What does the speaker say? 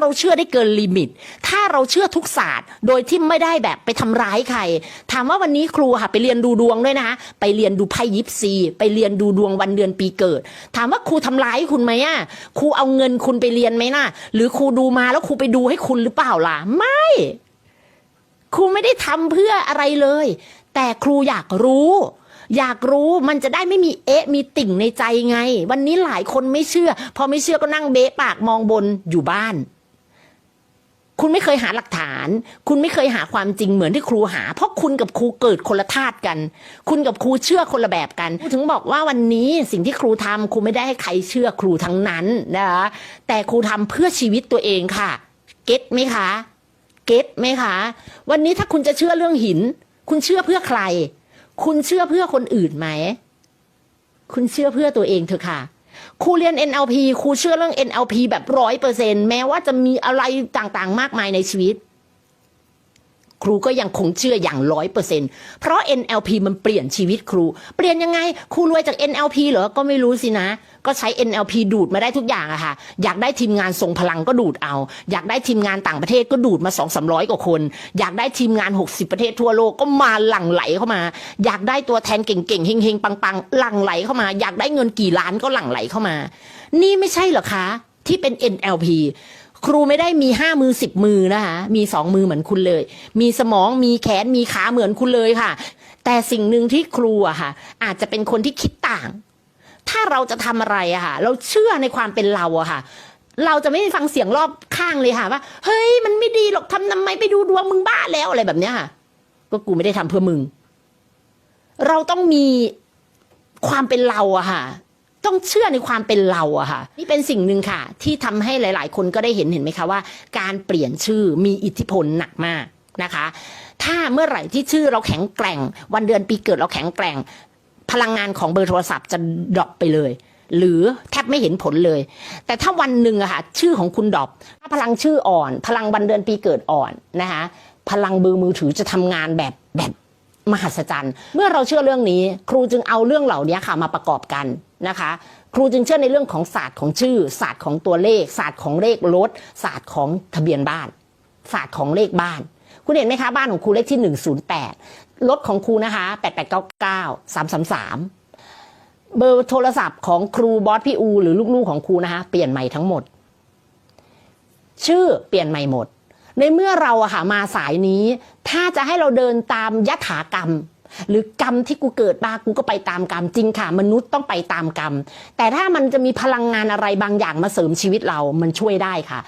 เราเชื่อได้เกินลิมิต ถ้าเราเชื่อทุกศาสตร์ โดยที่ไม่ได้แบบไปทำร้ายใคร ถามว่าวันนี้ครูค่ะไปเรียนดูดวงด้วยนะคะไปเรียนดูไพ่ยิปซี ไปเรียนดูดวงวันเดือนปีเกิด ถามว่าครูทำร้ายคุณไหมอะครูเอาเงินคุณไปเรียนไหมน่ะ หรือครูดูมาแล้วครูไปดูให้คุณหรือเปล่าล่ะ ไม่ ครูไม่ได้ทำเพื่ออะไรเลย แต่ครูอยากรู้อยากรู้มันจะได้ไม่มีเอ๊ะมีติ่งในใจไง วันนี้หลายคนไม่เชื่อ พอไม่เชื่อก็นั่งเบะปากมองบนอยู่บ้าน คุณไม่เคยหาหลักฐาน คุณไม่เคยหาความจริงเหมือนที่ครูหา เพราะคุณกับครูเกิดคนละธาตุกัน คุณกับครูเชื่อคนละแบบกัน ถึงบอกว่าวันนี้สิ่งที่ครูทำครูไม่ได้ให้ใครเชื่อครูทั้งนั้นนะคะแต่ครูทำเพื่อชีวิตตัวเองค่ะ เก็ตไหมคะ เก็ตไหมคะ วันนี้ถ้าคุณจะเชื่อเรื่องหิน คุณเชื่อเพื่อใคร คุณเชื่อเพื่อคนอื่นไหม คุณเชื่อเพื่อตัวเองเถอะค่ะ ครูเรียน NLP ครูเชื่อเรื่อง NLP แบบร้อยเปอร์เซ็นแม้ว่าจะมีอะไรต่างๆ มากมายในชีวิต ครูก็ยังคงเชื่ออย่างร้อยเปอร์เซ็นเพราะ NLP มันเปลี่ยนชีวิตครู เปลี่ยนยังไง ครูรวยจาก NLP เหรอ ก็ไม่รู้สินะ ก็ใช้ NLP ดูดมาได้ทุกอย่างอะค่ะ อยากได้ทีมงานทรงพลังก็ดูดเอา อยากได้ทีมงานต่างประเทศก็ดูดมาสองสามร้อยกว่าคน อยากได้ทีมงาน 60 ประเทศทั่วโลกก็มาหลั่งไหลเข้ามา อยากได้ตัวแทนเก่งๆเฮงๆปังๆหลั่งไหลเข้ามา อยากได้เงินกี่ล้านก็หลั่งไหลเข้ามา นี่ไม่ใช่เหรอคะ ที่เป็น NLP ครูไม่ได้มีห้ามือสิบมือนะคะมีสองมือเหมือนคุณเลย มีสมองมีแขนมีขาเหมือนคุณเลยค่ะ แต่สิ่งหนึ่งที่ครูอะค่ะ อาจจะเป็นคนที่คิดต่าง ถ้าเราจะทำอะไรอะค่ะ เราเชื่อในความเป็นเราอะค่ะ เราจะไม่ฟังเสียงรอบข้างเลยค่ะว่าเฮ้ยมันไม่ดีหรอกทำทำไมไปดูดวงมึงบ้าแล้วอะไรแบบเนี้ยค่ะ ก็กูไม่ได้ทำเพื่อมึง เราต้องมีความเป็นเราอะค่ะ ต้องเชื่อในความเป็นเราอะค่ะ นี่เป็นสิ่งหนึ่งค่ะ ที่ทำให้หลาย ๆ คนก็ได้เห็นเห็นไหมคะว่า การเปลี่ยนชื่อมีอิทธิพลหนักมากนะคะ ถ้าเมื่อไหร่ที่ชื่อเราแข็งแกร่ง วันเดือนปีเกิดเราแข็งแกร่ง พลังงานของเบอร์โทรศัพท์จะดรอปไปเลยหรือแทบไม่เห็นผลเลย แต่ถ้าวันหนึ่งอะค่ะชื่อของคุณดรอปถ้าพลังชื่ออ่อน พลังวันเดือนปีเกิดอ่อนนะคะพลังเบอร์มือถือจะทำงานแบบแบบ มหัศจรรย์ เมื่อเราเชื่อเรื่องนี้ ครูจึงเอาเรื่องเหล่านี้ค่ะมาประกอบกันนะคะครูจึงเชื่อในเรื่องของศาสตร์ของชื่อ ศาสตร์ของตัวเลข ศาสตร์ของเลขรถ ศาสตร์ของทะเบียนบ้าน ศาสตร์ของเลขบ้าน คุณเห็นไหมคะบ้านของครูเลขที่ 108 รถของครูนะคะ 8899 333 เบอร์โทรศัพท์ของครูบอสพี่อู หรือลูกๆของครูนะคะ เปลี่ยนใหม่ทั้งหมด ชื่อเปลี่ยนใหม่หมด ในเมื่อเราอะค่ะมาสายนี้ ถ้าจะให้เราเดินตามยถากรรม หรือกรรมที่กูเกิดมากูก็ไปตามกรรมจริงค่ะ มนุษย์ต้องไปตามกรรม แต่ถ้ามันจะมีพลังงานอะไรบางอย่างมาเสริมชีวิตเรา มันช่วยได้ค่ะ